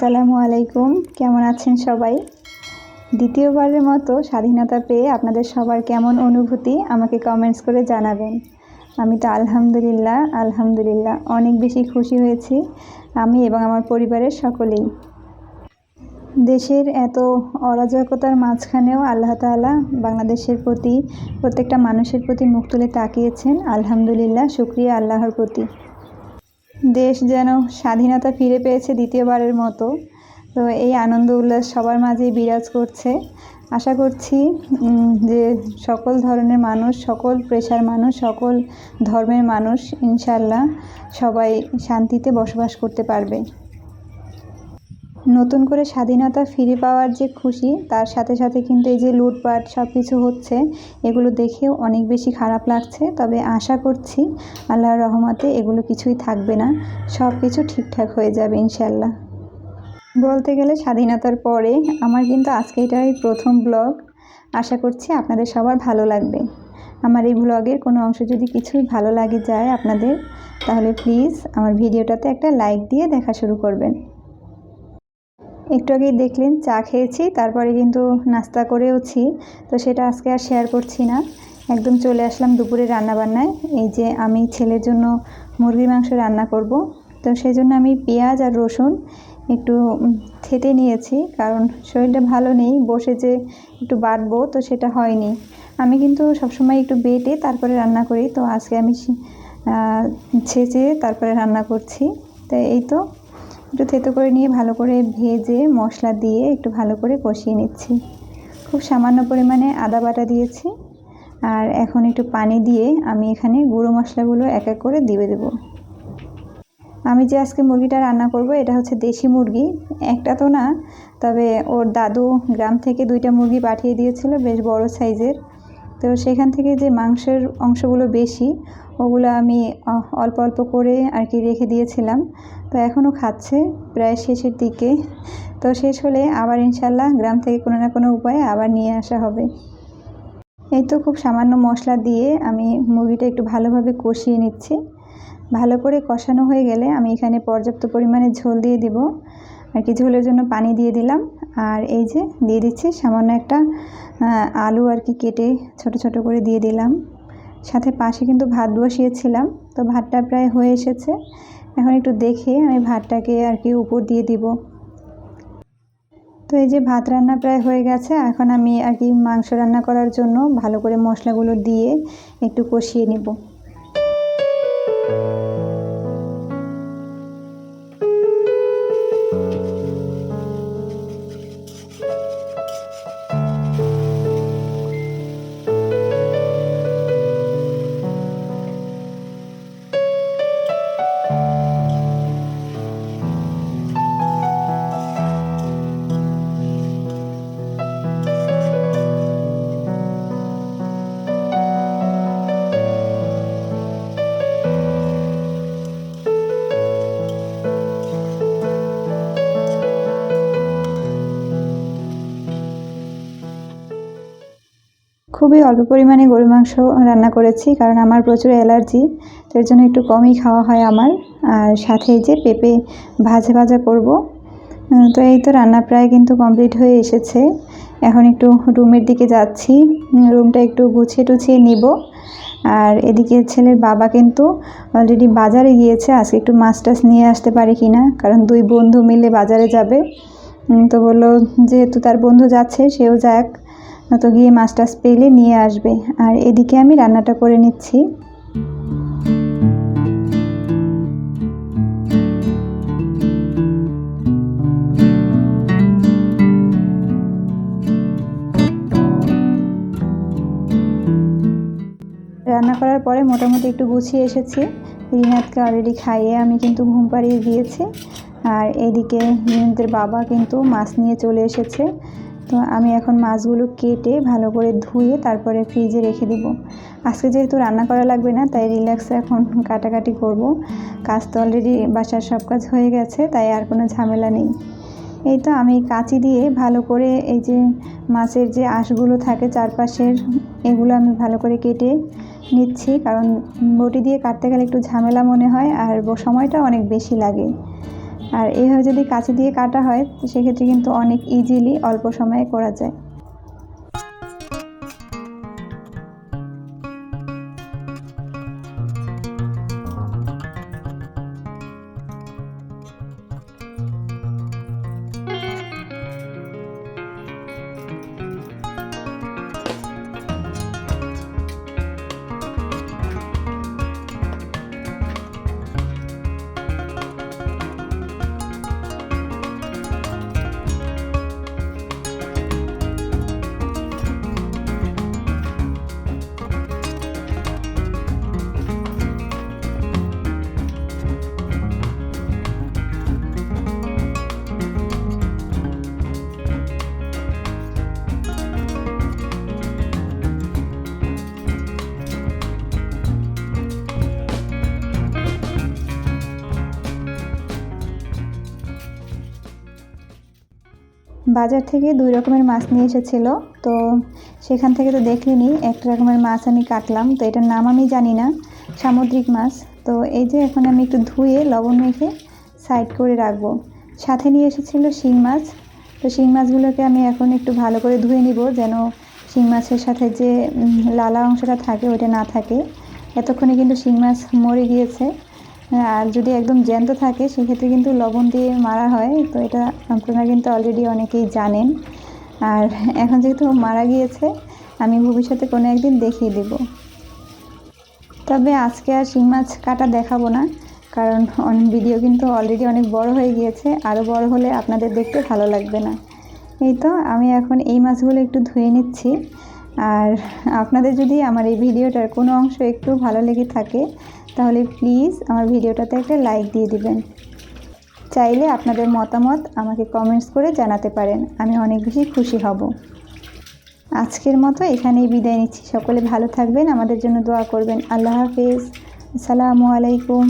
আসসালামু আলাইকুম। কেমন আছেন সবাই? দ্বিতীয়বারের মতো স্বাধীনতা পেয়ে আপনাদের সবার কেমন অনুভূতি আমাকে কমেন্টস করে জানাবেন। আমি তো আলহামদুলিল্লাহ আলহামদুলিল্লাহ অনেক বেশি খুশি হয়েছি, আমি এবং আমার পরিবারের সকলেই। দেশের এত অরাজকতার মাঝখানেও আল্লাহ তাআলা বাংলাদেশের প্রতি, প্রত্যেকটা মানুষের প্রতি মুখ তুলে তাকিয়েছেন। আলহামদুলিল্লাহ, শুক্রিয়া আল্লাহর প্রতি। দেশ যেন স্বাধীনতা ফিরে পেয়েছে দ্বিতীয়বারের মতো। তো এই আনন্দ উল্লাস সবার মাঝেই বিরাজ করছে। আশা করছি যে সকল ধরনের মানুষ, সকল পেশার মানুষ, সকল ধর্মের মানুষ ইনশাল্লাহ সবাই শান্তিতে বসবাস করতে পারবে। নতুন করে স্বাধীনতা ফিরে পাওয়ার যে খুশি, তার সাথে সাথে কিন্তু এই যে লুটপাট সব কিছু হচ্ছে, এগুলো দেখেও অনেক বেশি খারাপ লাগছে। তবে আশা করছি আল্লাহর রহমতে এগুলো কিছুই থাকবে না। সব কিছু ঠিকঠাক হয়ে যাবে ইনশাল্লাহ বলতে গেলে স্বাধীনতার পরে আমার কিন্তু আজকে এটাই প্রথম ব্লগ। আশা করছি আপনাদের সবার ভালো লাগবে। আমার এই ব্লগের কোনো অংশ যদি কিছুই ভালো লাগে যায় আপনাদের, তাহলে প্লিজ আমার ভিডিওটাতে একটা লাইক দিয়ে দেখা শুরু করবেন। একটু আগেই দেখলেন, চা খেয়েছি, তারপরে কিন্তু নাস্তা করেওছি তো সেটা আজকে আর শেয়ার করছি না। একদম চলে আসলাম দুপুরে রান্নাবান্নায়, এই যে আমি ছেলের জন্য মুরগির মাংস রান্না করব, তো সেই জন্য আমি পেঁয়াজ আর রসুন একটু থেতে নিয়েছি, কারণ শরীরটা ভালো নেই, বসে যে একটু বাটবো তো সেটা হয়নি। আমি কিন্তু সবসময় একটু বেটে তারপরে রান্না করি, তো আজকে আমি ছেঁচে তারপরে রান্না করছি, তো এই তো। একটু থেতো করে নিয়ে ভালো করে ভেজে মশলা দিয়ে একটু ভালো করে কষিয়ে নিচ্ছি। খুব সামান্য পরিমাণে আদা বাটা দিয়েছি। আর এখন একটু পানি দিয়ে আমি এখানে গুঁড়ো মশলাগুলো এক এক করে দিয়ে দেবো। আমি যে আজকে মুরগিটা রান্না করব, এটা হচ্ছে দেশি মুরগি। একটা তো না, তবে ওর দাদু গ্রাম থেকে দুইটা মুরগি পাঠিয়ে দিয়েছিল, বেশ বড় সাইজের। তো সেখান থেকে যে মাংসের অংশগুলো বেশি, ওগুলো আমি অল্প অল্প করে আর কি রেখে দিয়েছিলাম। তো এখনও খাচ্ছে, প্রায় শেষের দিকে। তো শেষ হলে আবার ইনশাল্লাহ গ্রাম থেকে কোনো না কোনো উপায়ে আবার নিয়ে আসা হবে। এই তো খুব সামান্য মশলা দিয়ে আমি মুরগিটা একটু ভালোভাবে কষিয়ে নিচ্ছি। ভালো করে কষানো হয়ে গেলে আমি এখানে পর্যাপ্ত পরিমাণে ঝোল দিয়ে দিব। আর কি ঝোলের জন্য পানি দিয়ে দিলাম। আর এই যে দিয়ে দিচ্ছি সামান্য একটা আলু আর কি কেটে ছোট ছোট করে দিয়ে দিলাম। সাথে পাশে কিন্তু ভাত বসিয়েছিলাম, তো ভাতটা প্রায় হয়ে এসেছে। এখন একটু দেখে আমি ভাতটাকে আর কি উপর দিয়ে দিব। তো এই যে ভাত রান্না প্রায় হয়ে গেছে, এখন আমি আর কি মাংস রান্না করার জন্য ভালো করে মশলাগুলো দিয়ে একটু কষিয়ে নিব। খুবই অল্প পরিমাণে গরু মাংস রান্না করেছি, কারণ আমার প্রচুর অ্যালার্জি, তো এর জন্য একটু কমই খাওয়া হয় আমার। আর সাথে যে পেঁপে ভাজা ভাজা করব তো এই তো রান্না প্রায় কিন্তু কমপ্লিট হয়ে এসেছে। এখন একটু রুমের দিকে যাচ্ছি রুমটা একটু গুছিয়ে টুছিয়ে নিব। আর এদিকে ছেলের বাবা কিন্তু অলরেডি বাজারে গিয়েছে, আজকে একটু মাছ টাছ নিয়ে আসতে পারে কি না, কারণ দুই বন্ধু মিলে বাজারে যাবে। তো বলল যেহেতু তার বন্ধু যাচ্ছে, সেও যাক। তো গিয়ে মাছ টাছ পেলে নিয়ে আসবে। আর এদিকে আমি রান্নাটা করে নিচ্ছি। রান্না করার পরে মোটামুটি একটু গুছিয়ে এসেছি। রিনাথকে অলরেডি খাইয়ে আমি কিন্তু ঘুম পাড়িয়ে দিয়েছি। আর এদিকে রিনাথের বাবা কিন্তু মাছ নিয়ে চলে এসেছে। তো আমি এখন মাছগুলো কেটে ভালো করে ধুয়ে তারপরে ফ্রিজে রেখে দেব। আজকে যেহেতু রান্না করা লাগবে না, তাই রিল্যাক্স এখন কাটাকাটি করব। কাজ তো অলরেডি বাসার সব কাজ হয়ে গেছে, তাই আর কোনো ঝামেলা নেই। এই তো আমি কাঁচি দিয়ে ভালো করে এই যে মাছের যে আঁশগুলো থাকে চারপাশের, এগুলো আমি ভালো করে কেটে নিচ্ছি। কারণ বটি দিয়ে কাটতে গেলে একটু ঝামেলা মনে হয়, আর সময়টা অনেক বেশি লাগে। আর এইভাবে যদি কাছে দিয়ে কাটা হয়, সেক্ষেত্রে কিন্তু অনেক ইজিলি অল্প সময়ে করা যায়। বাজার থেকে দুই রকমের মাছ নিয়ে এসেছিল। তো সেখান থেকে তো দেখলিনি একটা রকমের মাছ আমি কাটলাম। তো এটার নাম আমি জানি না, সামুদ্রিক মাছ। তো এই যে এখন আমি একটু ধুয়ে লবণ মেখে সাইড করে রাখব। সাথে নিয়ে এসেছিল শিং মাছ। তো শিং মাছগুলোকে আমি এখন একটু ভালো করে ধুয়ে নিব যেন শিং মাছের সাথে যে লালা অংশটা থাকে ওইটা না থাকে। এতক্ষণে কিন্তু শিং মাছ মরে গিয়েছে। আর যদি একদম জ্যান্ত থাকে, সেক্ষেত্রে কিন্তু লবণ দিয়ে মারা হয়। তো এটা আপনারা কিন্তু অলরেডি অনেকেই জানেন। আর এখন যেহেতু মারা গিয়েছে, আমি ভবিষ্যতে কোনো একদিন দেখিয়ে দেব। তবে আজকে আর শিং মাছ কাটা দেখাবো না, কারণ ভিডিও কিন্তু অলরেডি অনেক বড় হয়ে গিয়েছে। আরও বড় হলে আপনাদের দেখতে ভালো লাগবে না। এই তো, আমি এখন এই মাছগুলো একটু ধুয়ে নিচ্ছি। আর আপনাদের যদি আমার এই ভিডিওটার কোনো অংশ একটু ভালো লেগে থাকে তাহলে প্লিজ আমার ভিডিওটাতে একটা লাইক দিয়ে দিবেন। চাইলে আপনাদের মতামত আমাকে কমেন্টস করে জানাতে পারেন, আমি অনেক বেশি খুশি হব। আজকের মতো এখানেই বিদায় নিচ্ছি। সকলে ভালো থাকবেন, আমাদের জন্য দোয়া করবেন। আল্লাহ হাফিজ। আসসালামু আলাইকুম।